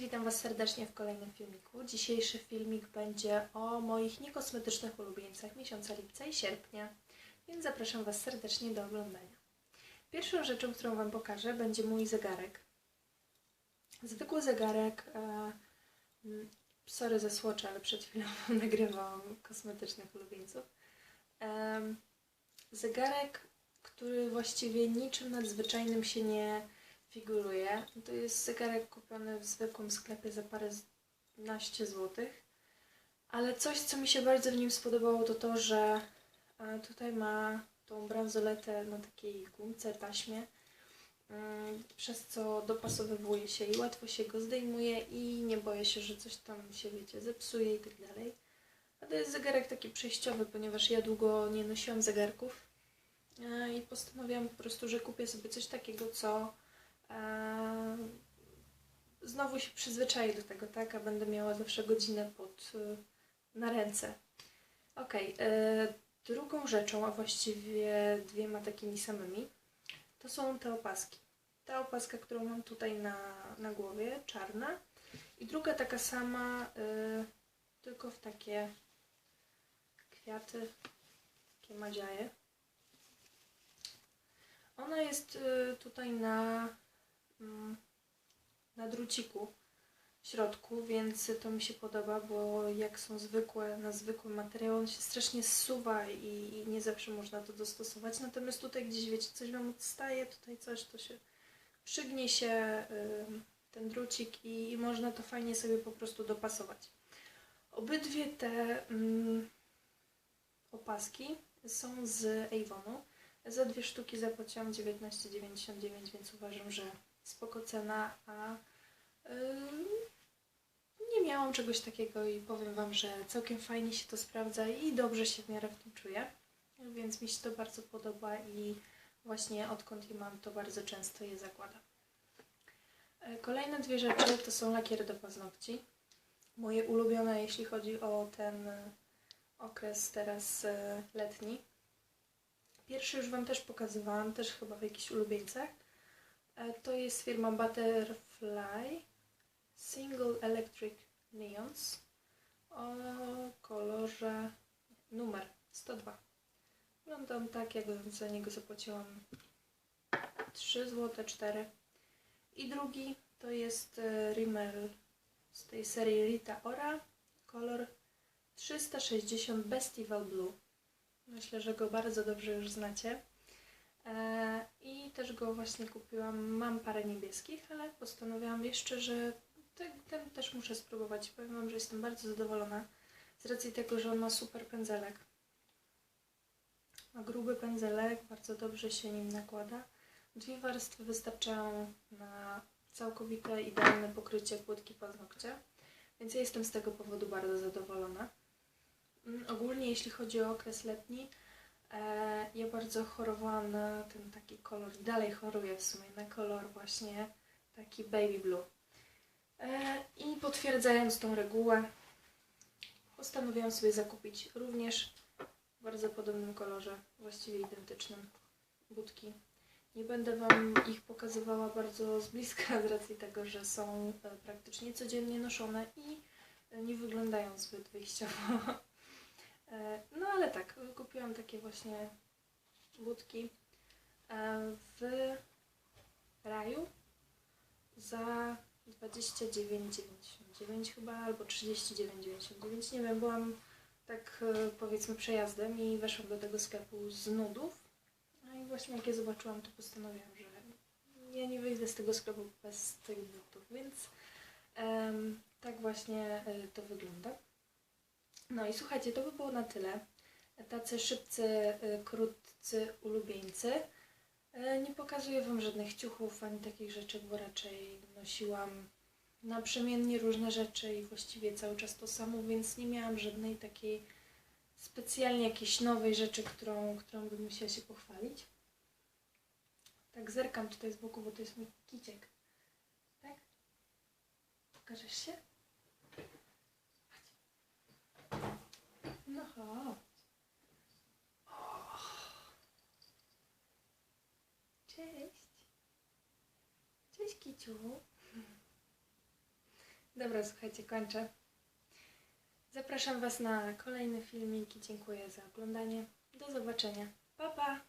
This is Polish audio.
Witam Was serdecznie w kolejnym filmiku. Dzisiejszy filmik będzie o moich niekosmetycznych ulubieńcach miesiąca lipca i sierpnia, więc zapraszam Was serdecznie do oglądania. Pierwszą rzeczą, którą Wam pokażę, będzie mój zegarek. Zwykły zegarek, e, sorry za słocze, ale przed chwilą nagrywałam kosmetycznych ulubieńców. Zegarek, który właściwie niczym nadzwyczajnym się nie figuruje. To jest zegarek kupiony w zwykłym sklepie za paręnaście złotych. Ale coś, co mi się bardzo w nim spodobało, to to, że e, tutaj ma tą bransoletę na takiej gumce, taśmie, mm, przez co dopasowywuje się i łatwo się go zdejmuje i nie boję się, że coś tam się, wiecie, zepsuje i tak dalej. A to jest zegarek taki przejściowy, ponieważ ja długo nie nosiłam zegarków e, i postanowiłam po prostu, że kupię sobie coś takiego, co znowu się przyzwyczaję do tego, tak? A będę miała zawsze godzinę pod, e, na ręce. Ok, drugą rzeczą, a właściwie dwiema takimi samymi, to są te opaski. Ta opaska, którą mam tutaj na, na głowie, czarna. I druga taka sama, e, tylko w takie kwiaty, takie madziaje. Ona jest tutaj na, na druciku w środku, więc to mi się podoba, bo jak są zwykłe, na zwykły materiał, on się strasznie zsuwa i, i nie zawsze można to dostosować. Natomiast tutaj gdzieś, wiecie, coś Wam odstaje, tutaj coś, to się przygnie się ten drucik i, i można to fajnie sobie po prostu dopasować. Obydwie te mm, opaski są z Avonu. Za dwie sztuki zapłaciłam 19,99, więc uważam, że spoko cena, a yy, nie miałam czegoś takiego i powiem Wam, że całkiem fajnie się to sprawdza i dobrze się w miarę w tym czuję. Więc mi się to bardzo podoba i właśnie odkąd je mam, to bardzo często je zakładam. E, kolejne dwie rzeczy to są lakiery do paznokci. Moje ulubione, jeśli chodzi o ten okres teraz e, letni. Pierwszy już Wam też pokazywałam, też chyba w jakichś ulubieńcach. E, to jest firma Butterfly Single Electric Neons o kolorze numer 102. Wyglądam tak, jak za niego zapłaciłam 3 zł 4 I drugi to jest e, Rimmel z tej serii Rita Ora, kolor 360 Bestival Blue. Myślę, że go bardzo dobrze już znacie. Też go właśnie kupiłam. Mam parę niebieskich, ale postanowiłam jeszcze, że ten, ten też muszę spróbować. Powiem Wam, że jestem bardzo zadowolona z racji tego, że on ma super pędzelek. Ma gruby pędzelek, bardzo dobrze się nim nakłada. Dwie warstwy wystarczają na całkowite, idealne pokrycie płytki paznokcia, więc ja jestem z tego powodu bardzo zadowolona. Mm, ogólnie jeśli chodzi o okres letni, ja bardzo chorowałam na ten taki kolor, dalej choruję w sumie na kolor właśnie taki baby blue. E, I potwierdzając tą regułę, postanowiłam sobie zakupić również w bardzo podobnym kolorze, właściwie identycznym, budki. Nie będę Wam ich pokazywała bardzo z bliska z racji tego, że są e, praktycznie codziennie noszone i nie wyglądają zbyt wyjściowo. E, no ale tak, kupiłam takie właśnie budki e, w raju za 29,99 chyba, albo 39,99, nie wiem, byłam tak e, powiedzmy przejazdem i weszłam do tego sklepu z nudów. No i właśnie jak je zobaczyłam, to postanowiłam, że ja nie wyjdę z tego sklepu bez tych butów, więc tak właśnie to wygląda. No i słuchajcie, to by było na tyle. Tacy szybcy, y, krótcy ulubieńcy. Y, nie pokazuję Wam żadnych ciuchów ani takich rzeczy, bo raczej nosiłam naprzemiennie różne rzeczy i właściwie cały czas to samo, więc nie miałam żadnej takiej specjalnie jakiejś nowej rzeczy, którą, którą bym musiała się pochwalić. Tak zerkam tutaj z boku, bo to jest mój kiciek. Tak? Pokażesz się? No chodź. Cześć. Cześć Kiciu. Dobra, słuchajcie, kończę. Zapraszam Was na kolejne filmiki. Dziękuję za oglądanie. Do zobaczenia. Pa, pa!